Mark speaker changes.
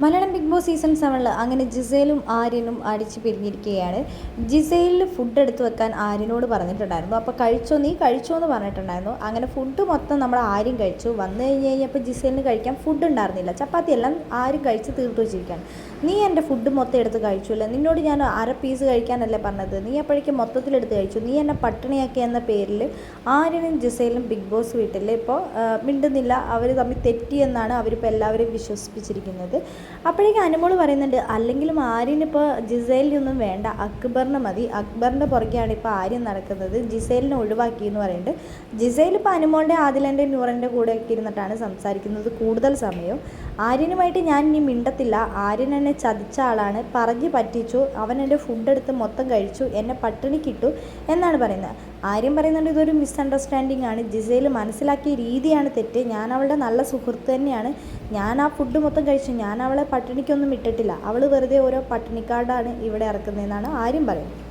Speaker 1: Malayalam boss season സെവനിൽ അങ്ങനെ ജിസേലും ആര്യനും അടിച്ച് പിരിഞ്ഞിരിക്കുകയാണ് ജിസേലിൽ ഫുഡ് എടുത്തു വെക്കാൻ ആര്യനോട് പറഞ്ഞിട്ടുണ്ടായിരുന്നു. അപ്പോൾ കഴിച്ചോ നീ കഴിച്ചോ എന്ന് പറഞ്ഞിട്ടുണ്ടായിരുന്നു. അങ്ങനെ ഫുഡ് മൊത്തം നമ്മൾ ആര്യം കഴിച്ചു. വന്നു കഴിഞ്ഞ് കഴിഞ്ഞപ്പോൾ ജിസേലിന് കഴിക്കാൻ ഫുഡ് ഉണ്ടായിരുന്നില്ല. ചപ്പാത്തി എല്ലാം ആരും കഴിച്ച് തീർത്തു വെച്ചിരിക്കുകയാണ്. നീ എന്റെ ഫുഡ് മൊത്തം എടുത്ത് കഴിച്ചില്ല? നിന്നോട് ഞാൻ അര പീസ് കഴിക്കാനല്ലേ പറഞ്ഞത്? നീ അപ്പോഴേക്കും മൊത്തത്തിലെടുത്ത് കഴിച്ചു. നീ എന്നെ പട്ടിണിയാക്കി എന്ന പേരിൽ ആര്യനും ജിസേലും ബിഗ് ബോസ് വീട്ടിൽ ഇപ്പോൾ മിണ്ടുന്നില്ല. അവർ തമ്മിൽ തെറ്റിയെന്നാണ് അവരിപ്പോൾ എല്ലാവരും വിശ്വസിപ്പിച്ചിരിക്കുന്നത്. അപ്പോഴേക്കും അനുമോൾ പറയുന്നുണ്ട് അല്ലെങ്കിലും ആര്യനിപ്പോൾ ജിസേലിനൊന്നും വേണ്ട. അക്ബറിന് മതി. അക്ബറിന്റെ പുറകെയാണ് ഇപ്പോൾ ആര്യൻ നടക്കുന്നത്. ജിസേലിനെ ഒഴിവാക്കി എന്ന് പറയുന്നുണ്ട്. ജിസേൽ ഇപ്പോൾ അനുമോളുടെ ആദിലന്റെ നൂറിന്റെ കൂടെ ഒക്കെ ഇരുന്നിട്ടാണ് സംസാരിക്കുന്നത് കൂടുതൽ സമയവും ആര്യനുമായിട്ട് ഞാൻ ഇനി മിണ്ടത്തില്ല. ആര്യൻ എന്നെ ചതിച്ച ആളാണ്. പറഞ്ഞ് പറ്റിച്ചു. അവൻ എന്റെ ഫുഡ് എടുത്ത് മൊത്തം കഴിച്ചു. എന്നെ പട്ടിണി കിട്ടു എന്നാണ് പറയുന്നത്. ആര്യം പറയുന്നുണ്ട് ഇതൊരു മിസ്അണ്ടർസ്റ്റാൻഡിങ് ആണ്. ജിസയിൽ മനസ്സിലാക്കിയ രീതിയാണ് തെറ്റ്. ഞാൻ അവളുടെ നല്ല സുഹൃത്ത് തന്നെയാണ്. ഞാൻ ആ ഫുഡ് മൊത്തം കഴിച്ചു. ഞാൻ അവളെ പട്ടിണിക്കൊന്നും ഇട്ടിട്ടില്ല. അവൾ വെറുതെ ഓരോ പട്ടിണിക്കാർഡാണ് ഇവിടെ ഇറക്കുന്നതെന്നാണ് ആര്യം പറയുന്നത്.